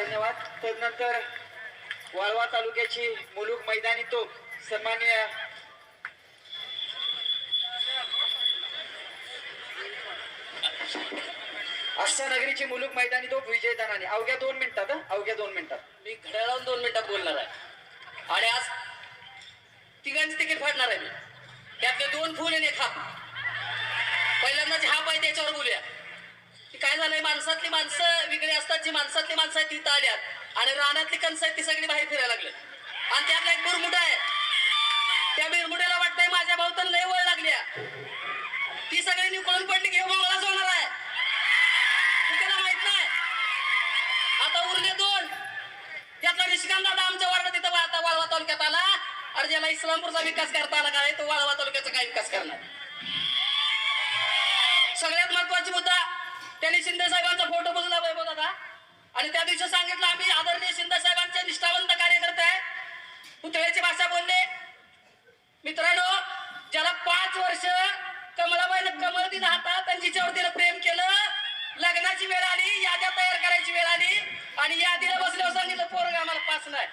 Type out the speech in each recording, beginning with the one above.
धन्यवाद. तदनंतर वाळवा तालुक्याची मुलुक मैदानी तो सन्मान्य अष्टनगरीची नगरीची मुलुक मैदानी तोप विजय अवघ्या दोन मिनिटात अवघ्या दोन मिनिटात. मी घड्या लावून दोन मिनिटात बोलणार आहे. आणि आज तिघांची तिकीट फाडणार आहे मी. त्यातले दोन फुल आणि एक पहिल्यांदाच पहिल्यांदा जे हाप त्याच्यावर बोलूया. काय झालंय? माणसातली माणसं वेगळी असतात जी माणसातली माणसं आहेत तिथं आल्यात. आणि रानातली कणसं आहेत ती सगळी बाहेर फिरायला लागले आणि त्यातला एक मुरमुडा आहे. त्या मिरमुड्याला वाटतंय माझ्या भावतर लय वळ लागल्या. ती सगळी निकळून पडली की मंगळाच होणार आहे. त्याला माहीत नाही. आता उरले दोन. त्यातला निष्कांत दादा आमच्या वार्डात तिथं आता वाळवा तालुक्यात आला. आणि ज्याला इस्लामपूरचा विकास करता आला काय तो वाळवा तालुक्याचा काय विकास करणार सगळ्यात महत्वाची मुद्दा त्यांनी शिंदे साहेबांचा फोटो बसला वैभव दादा आणि त्या दिवशी सांगितलं आम्ही आदरणीय शिंदे साहेबांचे निष्ठावंत कार्यकर्ते आहे. पुतळ्याची भाषा बोलले. मित्रांनो ज्याला पाच वर्ष कमळाबाईनं कमळ दिला हातात आणि जिच्यावर तिला प्रेम केलं लग्नाची वेळ आली याद्या तयार करायची वेळ आली आणि यादीला बसल्यावर सांगितलं पोरग आम्हाला पास नाही.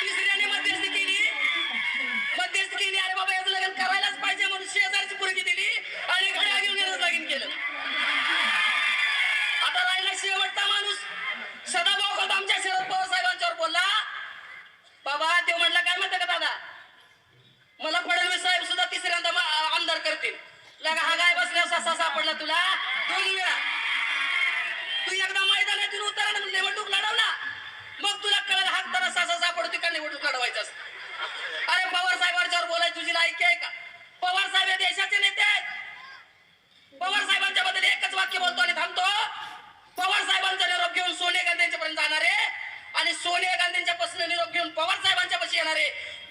तिसऱ्याने मध्यस्थी केली. मध्यस्थी केली अरे बाबा याचं लग्न करायलाच पाहिजे म्हणून शेजारची पोरगी दिली आणि घड्या घेऊन याचं लगीन केलं आता राहिला शेवटचा माणूस. सदाभाऊ खोत आमच्या शरद पवार साहेबांच्यावर बोलला. बाबा ते म्हटलं काय म्हणतं का दादा? मला फडणवीस साहेब सुद्धा तिसऱ्यांदा आमदार करतील. लगा हा गाय बसल्या ससा सापडला तुला. दोन वेळा. तू एकदा मैदानातून उतरा निवडणूक लढवला मग तुला कळलं हा तर ससा सापडतो का निवडणूक लढवायचं असतं. अरे पवार साहेबांच्यावर बोलायची तुझी लायकी आहे का पवार साहेब हे देशाचे नेते आहेत पवार साहेबांच्या बद्दल एकच वाक्य बोलतो आणि थांबतो पवार साहेबांचा निरोप घेऊन सोनिया गांधींच्या पर्यंत जाणारे आणि सोनिया प्रश्न निरोप घेऊन पवार साहेबांच्या पाशी येणारे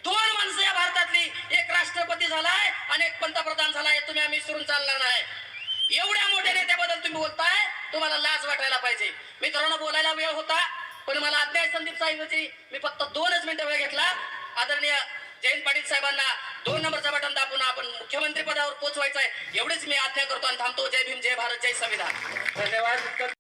दोन माणसं या भारतातली. एक राष्ट्रपती झालाय आणि एक पंतप्रधान झालाय. तुम्ही आम्ही विसरून चालणार नाही एवढ्या मोठ्या नेत्याबद्दल तुम्ही बोलताय तुम्हाला लाज वाटायला पाहिजे. मित्रांनो बोलायला वेळ होता पण मला अध्याय संदीप साहेबांची मी फक्त दोनच मिनिटं वेळ घेतला. आदरणीय जयंत पाटील साहेबांना दोन नंबरचा बटन दाबून आपण मुख्यमंत्री पदावर पोहोचवायचं आहे एवढेच मी आज्ञा करतो आणि थांबतो. जय भीम जय भारत जय संविधान. धन्यवाद.